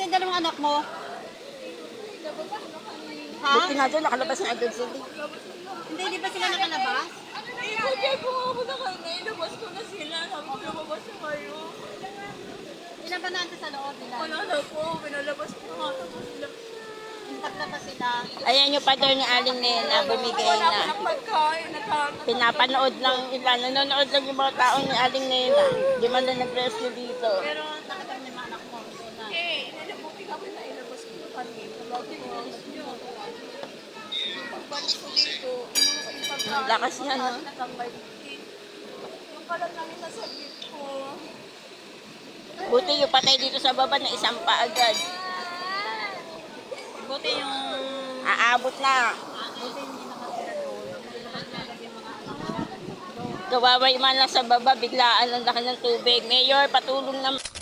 Nasa yung dalawang anak mo? Ha? Buti nga dyan, nakalabas na agad sila. Hindi, di ba sila nakalabas? Sabi ko nga ako na kanina, ilabas ko na sila. Sabi ko, lumabas na kayo. Ilan ba natin sa loob nila? Wala na po, pinalabas ko nga ako sila. Intact na ba sila? Ayan yung father ni Aling Nena, bumigay Wala na. ng pagkain. Pinapanood lang ilan, nanonood lang yung mga tao ni Aling Nena. Di man lang nag-rescue dito. Pero nakita mo yung mga anak mo. Sila. Eh, inalabuti kami na ilabas ko na kanina. Sabi ko, pagbalik ko dito, inuno ko yung pagkain. Lakas niya, no? Yung kalat namin nasa jeep ko. Buti yung patay dito sa baba na isang pa agad. Buti yung... Aabot na. Buti hindi nakatira doon. Gawaway man lang sa baba, biglaan ang laki ng tubig. Mayor, patulong naman.